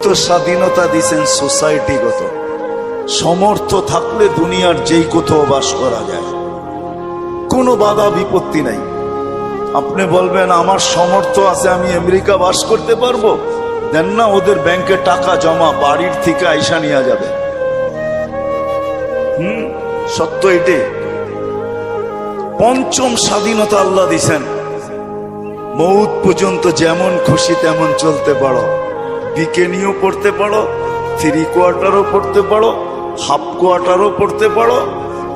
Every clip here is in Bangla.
তো স্বাধীনতা দিছেন সোসাইটিগত সমর্থ থাকলে দুনিয়ার যেই কোথাও বাস করা যায়। কোনো বাধা বিপত্তি নাই। আপনি বলবেন, আমার সমর্থ আছে, আমি আমেরিকা বাস করতে পারব? দেন না, ওদের ব্যাংকে টাকা জমা, বাড়ির থেকে আইসা নিয়ে যাবে। হুম, সত্য এটি। পঞ্চম স্বাধীনতা আল্লাহ দিছেন মৌত পর্যন্ত যেমন খুশি, তেমন চলতে পারো। বিকেনিও পড়তে পারো, থ্রি কোয়ার্টারও পড়তে পারো, হাফ কোয়ার্টারও পড়তে পারো।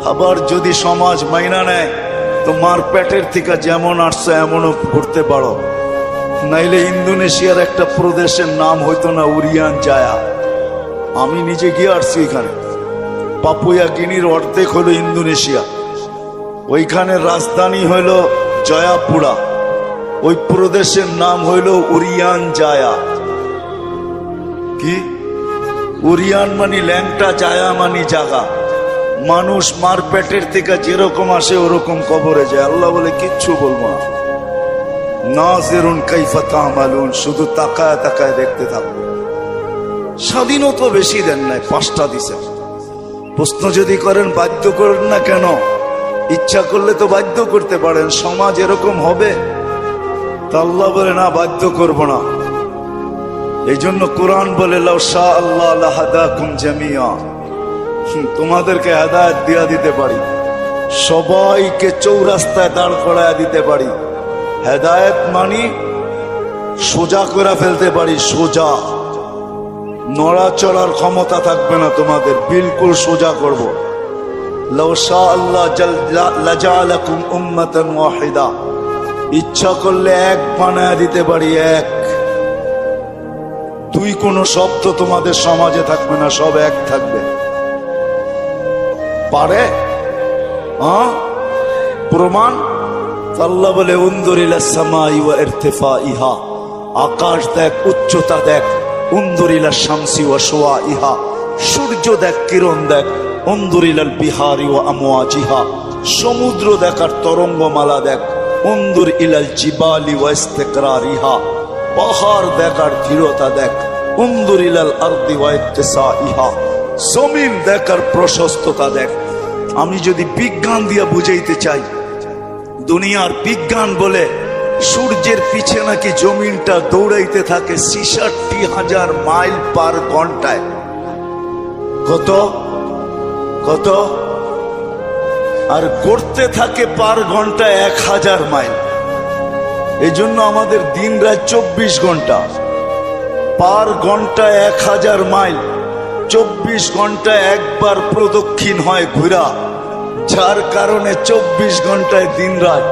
আবার যদি সমাজ মাইনা নেয় তো মার পেটের থেকে যেমন আসছে এমনও করতে পারো। নাইলে ইন্দোনেশিয়ার একটা প্রদেশের নাম হইতো না উরিয়ান জায়া। আমি নিজে গিয়ে আসছি এখানে। পাপুয়া গিনির অর্ধেক হলো ইন্দোনেশিয়া। ওইখানে রাজধানী হইল জয়াপুরা। ওই প্রদেশের নাম হইল উরিয়ান জায়া। কি? উরিয়ান মানি, ল্যাংটা জায়া মানি জাগা। মানুষ মার পেটের থেকে যেরকম আসে, ওরকম কবরে যায়। আল্লাহ বলে, কিচ্ছু বলব না। নাজেরুন কাইফা তামালুন, শুধু তাকায় তাকায় দেখতে থাকব স্বাধীনতা বেশি দেন নাই, পাঁচটা দিছে। প্রশ্ন যদি করেন, বাধ্য করেন না কেন? ইচ্ছা করলে তো বাধ্য করতে পারেন, সমাজ এরকম হবে। তা আল্লাহ বলে, না, বাধ্য করব না। এই জন্য কোরআন বলে আল্লাহ জামিয়া তোমাদেরকে হেদায়ত দিয়া দিতে পারি। সবাইকে চৌরাস্তায় দাঁড় করায় দিতে পারি। হেদায়ত মানি সোজা করে ফেলতে পারি, সোজা। নড়াচড়ার ক্ষমতা থাকবে না তোমাদের, বিলকুল সোজা করব। আল্লাহ ইচ্ছা করলে এক বানায় দিতে পারি, এক। দুই কোনো শব্দ তোমাদের সমাজে থাকবে না, সব এক থাকবে। পারে? প্রমাণ? আল্লাহ বলে উন্দরিলা সামাই ওয়া ইরতিফা ইহা আকাশ দেখ, উচ্চতা দেখ উন্দরিলা শামসি ওয়া সোয়া ইহা সূর্য দেখ, কিরণ দেখ উন্দরিলাল বিহারি ও আমওয়াজিহা। সমুদ্র দেখার তরঙ্গমালা দেখ উন্দুর ইলাল জিবালি ওয়া ইস্তিকরারিহা। পাহাড় দেখার ধীরতা দেখ। উন্দুর ইলাল আরদি ওয়া ইত্তিসাইহা জমিন দেখার প্রশস্ততা দেখ। আমি যদি বিজ্ঞান দিয়া বুঝাইতে চাই, দুনিয়ার বিজ্ঞান বলে সূর্যের পিছে নাকি জমিনটা দৌড়াইতে থাকে ছিষট্টি হাজার মাইল পার ঘন্টায়। কত? কত? আর করতে থাকে পার ঘন্টায় এক হাজার মাইল। এই জন্য আমাদের দিন রাত চব্বিশ ঘণ্টা। পার ঘণ্টা এক হাজার মাইল, চব্বিশ ঘণ্টা একবার প্রদক্ষিণ হয় ঘুরা যার কারণে চব্বিশ ঘন্টায় দিন রাত।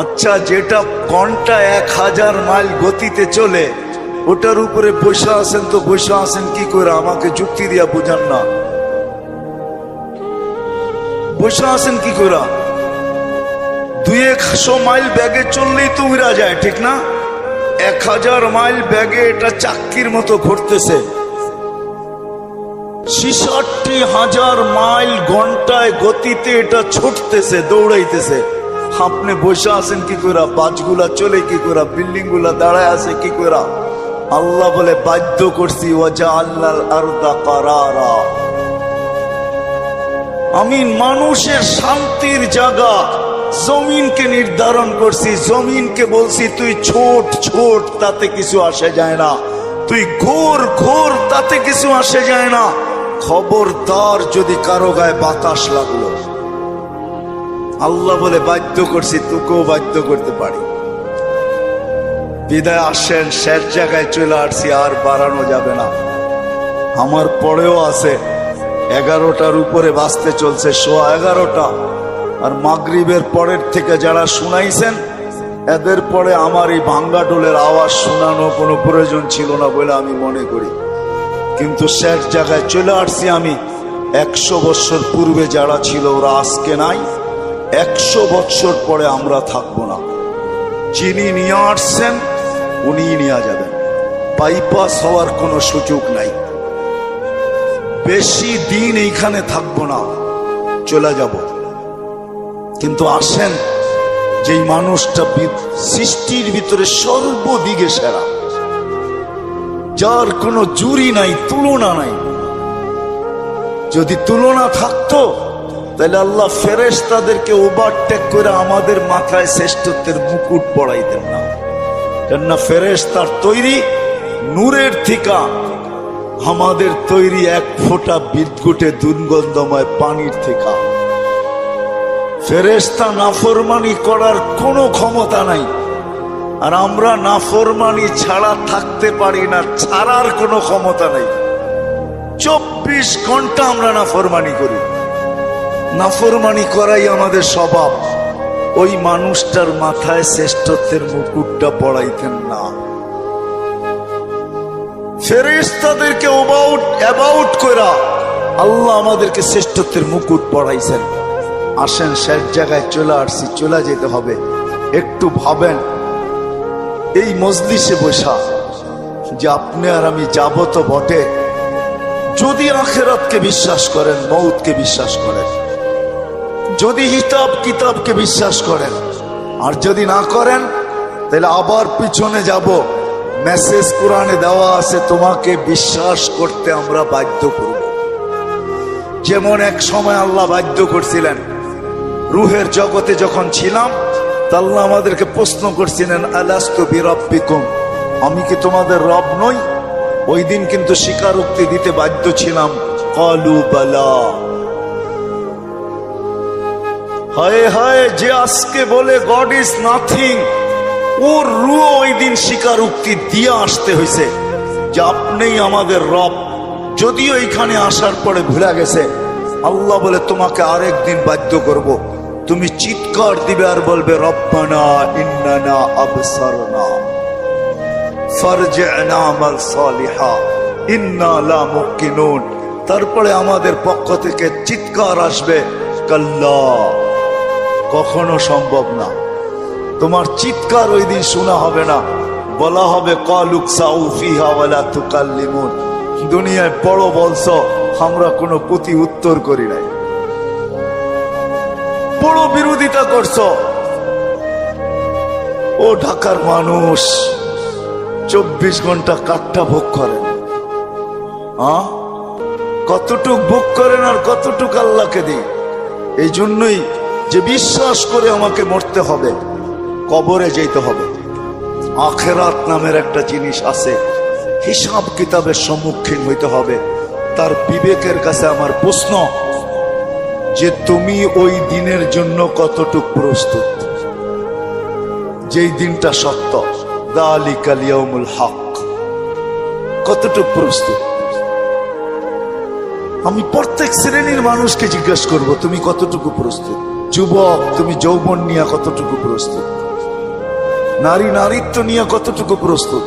আচ্ছা যেটা ঘণ্টা এক হাজার মাইল গতিতে চলে, ওটার উপরে বসে আছেন তো বসে আছেন কি করে? আমাকে যুক্তি দিয়া বোঝান না। বসে আছেন কি করে? দুই একশো মাইল ব্যাগে চললেই তো উড়া যায়, ঠিক না? এক হাজার মাইল ব্যাগে এটা চাক্কির মতো ঘুরতেছে ছিষট্টি হাজার মাইল ঘন্টায় গতিতে এটা ছুটতেছে, দৌড়াইতেছে। আপনি বসে আছেন কি করে বাজগুলা চলে কি করে বিল্ডিংগুলা দাঁড়ায় আছে কি করে আল্লাহ বলে, বাধ্য করছি, ওয়াজা আল্লাহ আরদা কারারা। আমি মানুষের শান্তির জায়গা। জমিনকে নির্ধারণ করছি, জমিনকে বলছি, তুই ছোট ছোট, তাতে কিছু আসে যায় না। তুই ঘোর ঘোর, তাতে কিছু আসে যায় না। খবরদার যদি কারও গায়ে বাতাস লাগল। আল্লাহ বলে, বাধ্য করছি, তোকেও বাধ্য করতে পারি। বিদায় আসেন, শেষ জায়গায় চলে আসছি, আর বাড়ানো যাবে না। আমার পরেও আছে, এগারোটার উপরে বাঁচতে চলছে, সোয়া এগারোটা। আর মাগরিবের পরের থেকে যারা শুনাইছেন, এদের পরে আমার এই ভাঙ্গা ডোলের আওয়াজ শোনানো কোনো প্রয়োজন ছিল না বলে আমি মনে করি। কিন্তু শেষ জায়গায় চলে আসছি আমি। একশো বৎসর পূর্বে যারা ছিল ওরা আজকে নাই। একশো বৎসর পরে আমরা থাকব না। যিনি নিয়ে আসছেন, উনিই নিয়ে যাবেন। বাইপাস হওয়ার কোনো সুযোগ নাই। বেশি দিন এইখানে থাকব না। চলে যাব। কিন্তু আসেন, যেই মানুষটা সৃষ্টির ভিতরে সর্বদিকে সেরা। যার কোনো জুরি নাই, তুলনা নাই। যদি তুলনা থাকতো, তাহলে আল্লাহ ফেরেস তাদেরকে ওভারটেক করে আমাদের মাথায় শ্রেষ্ঠত্বের মুকুট পড়াইতেন না। কেননা ফেরেস তার তৈরি নূরের থিকা, আমাদের তৈরি এক ফোঁটা বিদ্যুটে দুর্গন্ধময় পানির থিকা। ফেরেস্তা নাফরমানি করার কোনো ক্ষমতা নাই। আর আমরা নাফরমানি ছাড়া থাকতে পারি না, ছাড়ার কোনো ক্ষমতা নাই। চব্বিশ ঘণ্টা আমরা নাফরমানি করি। নাফরমানি করাই আমাদের স্বভাব। ওই মানুষটার মাথায় শ্রেষ্ঠত্বের মুকুটটা পড়াইতেন না। ফেরেস্তাদেরকে অবাউট অ্যাবাউট করা আল্লাহ আমাদেরকে শ্রেষ্ঠত্বের মুকুট পড়াইছেন। আসেন, শেষ জায়গায় চলে আসছি, চলে যেতে হবে। একটু ভাবেন, এই মজলিসে বসা যে আপনি আর আমি যাব তো বটে। যদি আখেরাতকে বিশ্বাস করেন মৌতকে বিশ্বাস করেন। যদি হিতাব, কিতাবকে বিশ্বাস করেন। আর যদি না করেন, তাহলে আবার পিছনে যাব। মেসেজ কোরআনে দেওয়া আছে, তোমাকে বিশ্বাস করতে আমরা বাধ্য করব। যেমন এক সময় আল্লাহ বাধ্য করছিলেন রুহের জগতে যখন ছিলাম তা আল্লাহ আমাদেরকে প্রশ্ন করছিলেন, আলাস্তু বিরব্বিকুম? আমি কি তোমাদের রব নই? ওই দিন কিন্তু স্বীকারোক্তি দিতে বাধ্য ছিলাম। কলু বালা। হায় হায়, যে আজকে বলে গড ইজ নাথিং ওর রু ওই দিন স্বীকারোক্তি দিয়ে আসতে হয়েছে যে আপনিই আমাদের রব। যদিও এখানে আসার পরে ভুলে গেছে, আল্লাহ বলে, তোমাকে আরেক দিন বাধ্য করব। তুমি চিৎকার দিবে আর বলবে, রব্বানা ইন্নানা আবসারনা ফারজি'না আমাল সালিহা, ইন্না লা মুকিনুন তারপরে আমাদের পক্ষ থেকে চিৎকার আসবে, কাল্লা, কখনো সম্ভব না। তোমার চিৎকার ওই দিন শোনা হবে না। বলা হবে, কলুক সাউফিহা ওয়ালা তুকাল্লিমুন। দুনিয়ায় বড় বলছ, আমরা কোনো প্রতি উত্তর করি নাই। বড় বিরোধিতা করছ। ও ঢাকার মানুষ, চব্বিশ ঘণ্টা কাঠটা ভোগ করেন। কতটুক ভোগ করেন আর কতটুক আল্লাহকে দিই এই জন্যই যে বিশ্বাস করে আমাকে মরতে হবে, কবরে যেতে হবে। আখেরাত নামের একটা জিনিস আছে, হিসাব কিতাবের সম্মুখীন হইতে হবে। তার বিবেকের কাছে আমার প্রশ্ন যে তুমি ওই দিনের জন্য কতটুক প্রস্তুত। যেই দিনটা সত্য হক। কতটুক প্রস্তুত। আমি প্রত্যেক শ্রেণির মানুষকে জিজ্ঞেস করব, তুমি কতটুকু প্রস্তুত? যুবক, তুমি যৌবন নিয়ে কতটুকু প্রস্তুত? নারী নারীত্ব নিয়ে কতটুকু প্রস্তুত?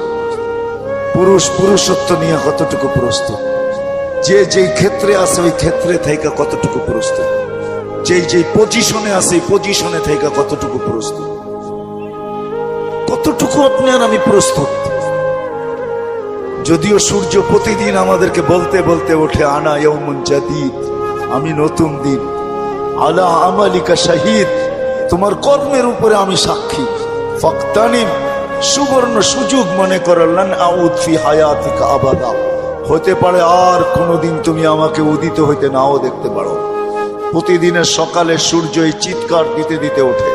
পুরুষ পুরুষত্ব নিয়ে কতটুকু প্রস্তুত? যে যেই ক্ষেত্রে আছে, ওই ক্ষেত্রে থেকে কতটুকু প্রস্তুত? যেই যেই পজিশনে আছে পজিশনে থেকে কতটুকু প্রস্তুত? কতটুকু আপনার আমি প্রস্তুত? যদিও সূর্য প্রতিদিন আমাদেরকে বলতে বলতে ওঠে, আনা ইয়ৌমুন জাদিদ, আমি নতুন দিন। আলা আমালিকা শাহিদ, তোমার কর্মের উপরে আমি সাক্ষী। ফক্তানিম, সুবর্ণ সুযোগ মনে করলেন আউদ ফি হায়াতিকা আবাদা। হতে পারে আর কোনোদিন তুমি আমাকে উদিত হইতে নাও দেখতে পারো। প্রতিদিনের সকালে সূর্য এই চিৎকার দিতে দিতে ওঠে।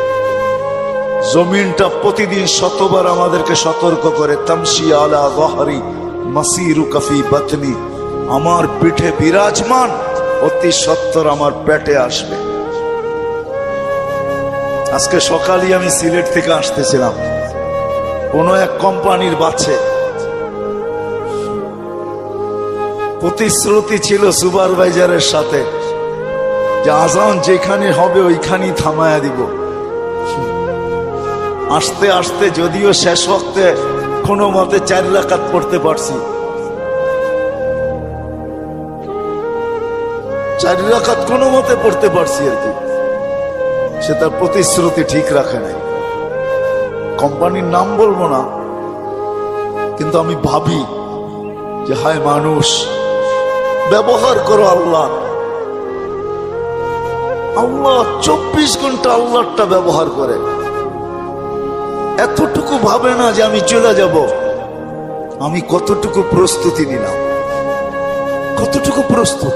জমিনটা প্রতিদিন শতবার আমাদেরকে সতর্ক করে, তামসি আলা গহরি মাসিরু কফি বাতনি। আমার পিঠে বিরাজমান, অতি সত্তর আমার পেটে আসবে। আজকে সকালই আমি সিলেট থেকে আসতেছিলাম। কোন এক কোম্পানির বাচ্ছে প্রতিশ্রুতি ছিল সুপারভাইজারের সাথে যে আজান যেখানে হবে ওইখানেই থামায়া দিব। আসতে আসতে যদিও শেষ ওয়াক্তে কোনো মতে চার রাকাত পড়তে পারছি। চার রাকাত কোনো মতে পড়তে পারছি আর কি। সে তার প্রতিশ্রুতি ঠিক রাখে নাই। কোম্পানির নাম বলব না, কিন্তু আমি ভাবি যে হায় মানুষ ব্যবহার করো আল্লাহ। আল্লাহ চব্বিশ ঘণ্টা আল্লাহটা ব্যবহার করে। এতটুকু ভাবে না যে আমি চলে যাব। আমি কতটুকু প্রস্তুতি নিলাম? কতটুকু প্রস্তুত?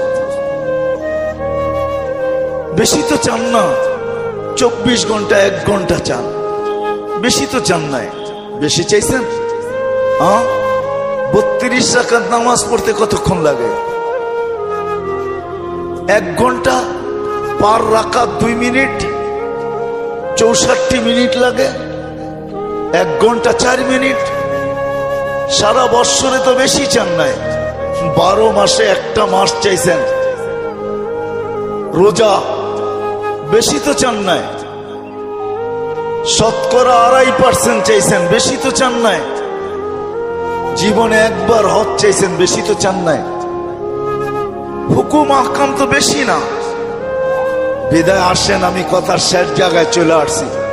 বেশি তো চান না। চব্বিশ ঘণ্টা, এক ঘণ্টা চান। বেশি তো চান নাই। বেশি চাইছেন? বত্রিশ রাকাত নামাজ পড়তে কতক্ষণ লাগে? এক ঘণ্টা, পার রাখা দুই মিনিট, চৌষট্টি মিনিট লাগে, এক ঘণ্টা চার মিনিট। সারা বৎসরে তো বেশি চান নাই, বারো মাসে একটা মাস চাইছেন। রোজা বেশি তো চান নাই, শতকরা আড়াই পার্সেন্ট চাইছেন, বেশি তো চান নাই। জীবনে একবার হজ চাইছেন, বেশি তো চান নাই। হুকুম আহকাম তো বেশি না। বিদায় আসেন আমি কথার শেষ জায়গায় চলে আসছি।